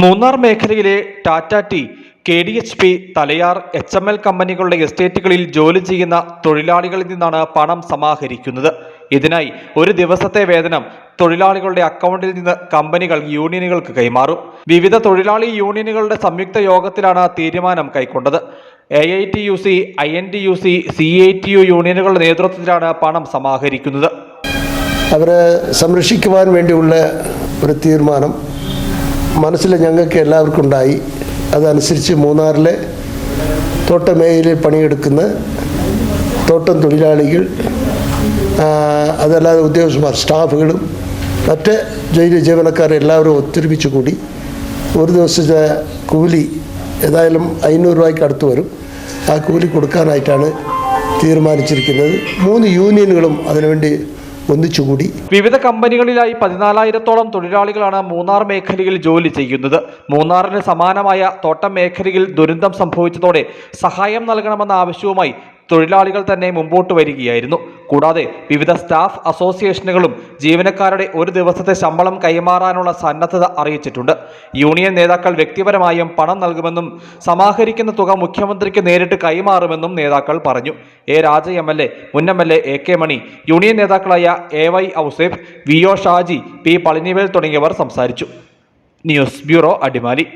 മൂന്നാർ മേഖലയിലെ Tata T K D H P Talayar H M L കമ്പനികളുടെ എസ്റ്റേറ്റുകളിൽ ജോലി ചെയ്യുന്ന തൊഴിലാളികളിൽ നിന്നാണ് പണം സമാഹരിക്കുന്നത്. ഇതിനായി ഒരു ദിവസത്തെ വേതനം തൊഴിലാളികളുടെ അക്കൗണ്ടിൽ നിന്ന് കമ്പനികൾ യൂണിയനുകൾക്ക് കൈമാറും. വിവിധ തൊഴിലാളി യൂണിയനുകളുടെ സംയുക്ത യോഗത്തിലാണ് തീരുമാനം കൈക്കൊണ്ടത്. A I T U C I N T U C C I T U യൂണിയനുകളുടെ നേതൃത്വത്തിലാണ് പണം സമാഹരിക്കുന്നത്. അവരെ സംരക്ഷിക്കുവാൻ വേണ്ടിയുള്ള ഒരു തീരുമാനം മനസ്സിൽ ഞങ്ങൾക്ക് എല്ലാവർക്കും ഉണ്ടായി. അതനുസരിച്ച് മൂന്നാറിലെ തോട്ട മേഖലയിൽ പണിയെടുക്കുന്ന തോട്ടം തൊഴിലാളികൾ അതല്ലാതെ ഉദ്യോഗസ്ഥന്മാർ സ്റ്റാഫുകളും മറ്റ് ജയിൽ ജീവനക്കാർ എല്ലാവരും ഒത്തൊരുമിച്ച് കൂടി ഒരു ദിവസത്തെ കൂലി ഏതായാലും അഞ്ഞൂറ് രൂപയ്ക്ക് അടുത്ത് വരും. ആ കൂലി കൊടുക്കാനായിട്ടാണ് തീരുമാനിച്ചിരിക്കുന്നത്. മൂന്ന് യൂണിയനുകളും അതിനുവേണ്ടി ഒന്നിച്ചുകൂടി. വിവിധ കമ്പനികളിലായി പതിനാലായിരത്തോളം തൊഴിലാളികളാണ് മൂന്നാർ മേഖലയിൽ ജോലി ചെയ്യുന്നത്. മൂന്നാറിന് സമാനമായ തോട്ടം മേഖലയിൽ ദുരന്തം സംഭവിച്ചതോടെ സഹായം നൽകണമെന്ന ആവശ്യവുമായി തൊഴിലാളികൾ തന്നെ മുമ്പോട്ട് വരികയായിരുന്നു. കൂടാതെ വിവിധ സ്റ്റാഫ് അസോസിയേഷനുകളും ജീവനക്കാരുടെ ഒരു ദിവസത്തെ ശമ്പളം കൈമാറാനുള്ള സന്നദ്ധത അറിയിച്ചിട്ടുണ്ട്. യൂണിയൻ നേതാക്കൾ വ്യക്തിപരമായും പണം നൽകുമെന്നും സമാഹരിക്കുന്ന തുക മുഖ്യമന്ത്രിക്ക് നേരിട്ട് കൈമാറുമെന്നും നേതാക്കൾ പറഞ്ഞു. A Raja M L A മുൻ M L A A K Mani union നേതാക്കളായ A Y Ouseph V O Shaji P Palanivel തുടങ്ങിയവർ സംസാരിച്ചു. News bureau Adimali.